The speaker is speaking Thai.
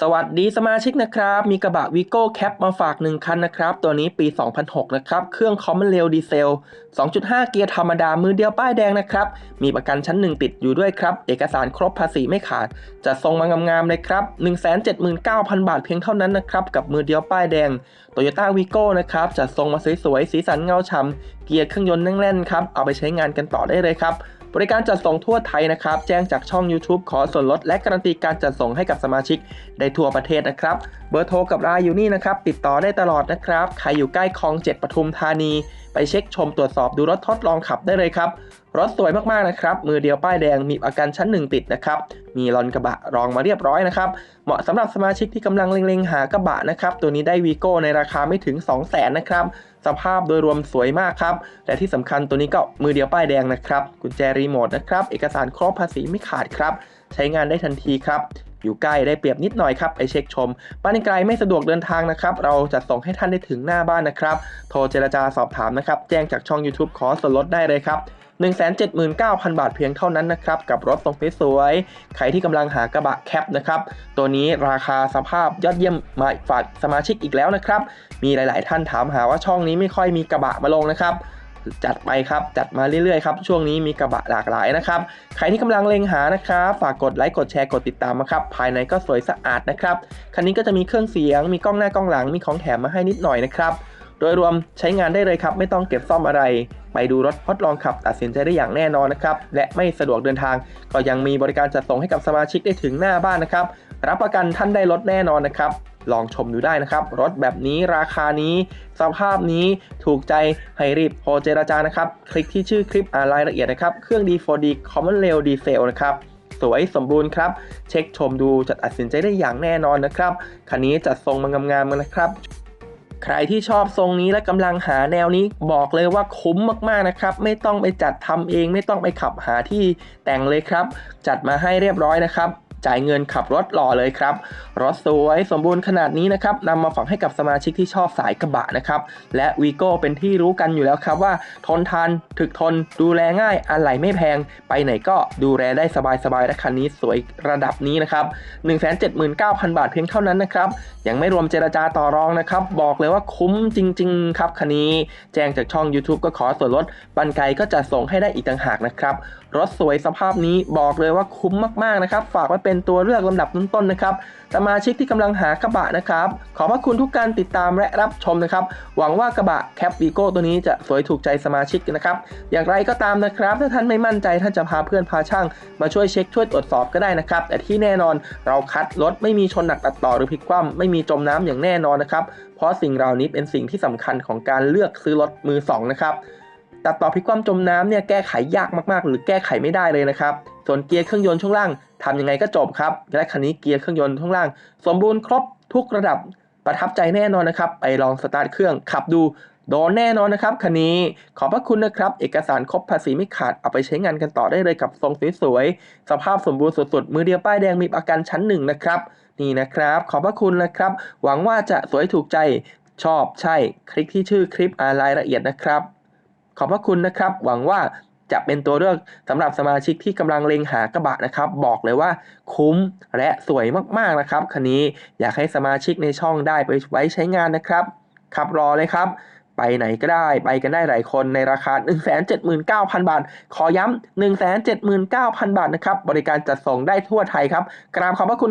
สวัสดีสมาชิกนะครับ มีกระบะวีโก้แคปมาฝาก 1 คันนะครับ ตัวนี้ปี 2006 นะครับ เครื่องคอมมอนเรลดีเซล 2.5 เกียร์ธรรมดา มือเดียวป้ายแดงนะครับ มีประกันชั้น 1 ติดอยู่ด้วยครับ เอกสารครบภาษีไม่ขาด จะทรงมางามๆเลยครับ 179,000 บาทเพียงเท่านั้นนะครับ กับมือเดียวป้ายแดงโตโยต้าวีโก้นะครับจะทรงมาสวยๆ สีสันเงาฉ่ำเกียร์เครื่องยนต์แน่นๆครับ เอาไปใช้งานกันต่อได้เลยครับ บริการจัดส่งทั่วไทยนะครับ แจ้งจากช่อง YouTube ขอส่วนลดและการันตีการจัดส่งให้กับสมาชิกได้ทั่วประเทศนะครับ เบอร์โทรกับรายอยู่นี่นะครับ ติดต่อได้ตลอดนะครับ ใครอยู่ใกล้คลอง 7ปทุมธานี ไปเช็คชมตรวจสอบดูรถทดลองขับได้เลยครับ รถสวยมากๆนะครับ มือเดียวป้ายแดงมีประกันชั้นหนึ่งติดนะครับ มีลอนกระบะรองมาเรียบร้อยนะครับ เหมาะสำหรับสมาชิกที่กำลังเล็งๆ หากระบะนะครับ ตัวนี้ได้วีโก้ในราคาไม่ถึง 2 0 0 0 0นนะครับ สภาพโดยรวมสวยมากครับ และที่สำคัญตัวนี้ก็มือเดียวป้ายแดงนะครับ กุญแจรีโมทนะครับ เอกสารครบภาษีไม่ขาดครับ ใช้งานได้ทันทีครับอยู่ใกล้ได้เปรียบนิดหน่อยครับไปเช็คชม บ้านไกลไม่สะดวกเดินทางนะครับ เราจะส่งให้ท่านได้ถึงหน้าบ้านนะครับ โทรเจรจาสอบถามนะครับ แจ้งจากช่อง YouTube ขอส่วนลดได้เลยครับ 179,000 บาทเพียงเท่านั้นนะครับ กับรถทรงสวยๆ ใครที่กำลังหากระบะแคปนะครับ ตัวนี้ราคาสภาพยอดเยี่ยมมาฝากสมาชิกอีกแล้วนะครับ มีหลายๆ ท่านถามหาว่าช่องนี้ไม่ค่อยมีกระบะมาลงนะครับจัดไปครับ จัดมาเรื่อยๆครับช่วงนี้มีกระบะหลากหลายนะครับ ใครที่กำลังเล็งหานะครับฝากกดไลค์กดแชร์กดติดตามนะครับ ภายในก็สวยสะอาดนะครับ คันนี้ก็จะมีเครื่องเสียง มีกล้องหน้ากล้องหลังมีของแถมมาให้นิดหน่อยนะครับ โดยรวมใช้งานได้เลยครับ ไม่ต้องเก็บซ่อมอะไร ไปดูรถทดลองขับตัดสินใจได้อย่างแน่นอนนะครับ และไม่สะดวกเดินทาง ก็ยังมีบริการจัดส่งให้กับสมาชิกได้ถึงหน้าบ้านนะครับ รับประกันท่านได้รถแน่นอนนะครับ ลองชมดูได้นะครับ รถแบบนี้ราคานี้ สภาพนี้ถูกใจให้รีบโทรเจราจานะครับ คลิกที่ชื่อคลิปอ่านรายละเอียดนะครับเครื่อง D4D Common Rail Diesel นะครับสวยสมบูรณ์ครับ เช็คชมดูจะตัดสินใจได้อย่างแน่นอนนะครับ คันนี้จัดทรงมางามๆนะครับ ใครที่ชอบทรงนี้และกำลังหาแนวนี้บอกเลยว่าคุ้มมากๆนะครับ ไม่ต้องไปจัดทำเอง ไม่ต้องไปขับหาที่แต่งเลยครับ จัดมาให้เรียบร้อยนะครับ จ่ายเงินขับรถหล่อเลยครับรถสวยสมบูรณ์ขนาดนี้นะครับนำมาฝากให้กับสมาชิกที่ชอบสายกระบะนะครับ และวีโก้เป็นที่รู้กันอยู่แล้วครับว่าทนทานถึกทนดูแลง่ายอะไหล่ไม่แพง ไปไหนก็ดูแลได้สบายๆและคันนี้สวยระดับนี้นะครับ179,000 บาทเพียงเท่านั้นนะครับ ยังไม่รวมเจรจาต่อรองนะครับ บอกเลยว่าคุ้มจริง ๆ ครับคันนี้ แจ้งจากช่อง YouTube ก็ขอส่วนลดบันไกก็จะส่งให้ได้อีกต่างหากนะครับรถสวยสภาพนี้บอกเลยว่าคุ้มมากๆนะครับ ฝากไว้เป็น็นตัวเลือกลำดับต้นๆนะครับ สมาชิกที่กำลังหากระบะนะครับ ขอบพระคุณทุกการติดตามและรับชมนะครับ หวังว่ากระบะแคปวีโก้ตัวนี้จะสวยถูกใจสมาชิกนะครับ อย่างไรก็ตามนะครับ ถ้าท่านไม่มั่นใจท่านจะพาเพื่อนพาช่าง มาช่วยเช็คช่วยตรวจสอบก็ได้นะครับ แต่ที่แน่นอนเราคัดรถไม่มีชนหนักตัดต่อหรือพลิกคว่ำไม่มีจมน้ำอย่างแน่นอนนะครับ เพราะสิ่งเหล่านี้เป็นสิ่งที่สำคัญของการเลือกซื้อรถมือสองนะครับ ตัดต่อพลิกคว่ำจมน้ำเนี่ยแก้ไขยากมากๆ หรือแก้ไขไม่ได้เลยนะครับ ส่วนเกียร์เครื่องยนต์ช่วงล่างทำยังไงก็จบครับ และคันนี้เกียร์เครื่องยนต์ช่วงล่าง สมบูรณ์ครบทุกระดับประทับใจแน่นอนนะครับ ไปลองสตาร์ทเครื่องขับดูโดนแน่นอนนะครับคันนี้ขอบพระคุณนะครับ เอกสารครบภาษีไม่ขาดเอาไปใช้งานกันต่อได้เลยกับทรงสวยๆสภาพสมบูรณ์สุดๆมือเดียวป้ายแดงมีประกันชั้นหนึ่งนะครับ นี่นะครับ ขอบพระคุณนะครับ หวังว่าจะสวยถูกใจชอบใช่ คลิกที่ชื่อคลิปอ่านรายละเอียดนะครับ ขอบพระคุณนะครับ หวังว่าจะเป็นตัวเลือกสำหรับสมาชิกที่กำลังเล็งหากระบะนะครับ บอกเลยว่าคุ้มและสวยมากๆนะครับคันนี้อยากให้สมาชิกในช่องได้ไปไว้ใช้งานนะครับขับรอเลยครับ ไปไหนก็ได้ไปกันได้หลายคนในราคา 179,000 บาท ขอย้ำ 179,000 บาทนะครับ บริการจัดส่งได้ทั่วไทยครับ กราบขอบพระคุณ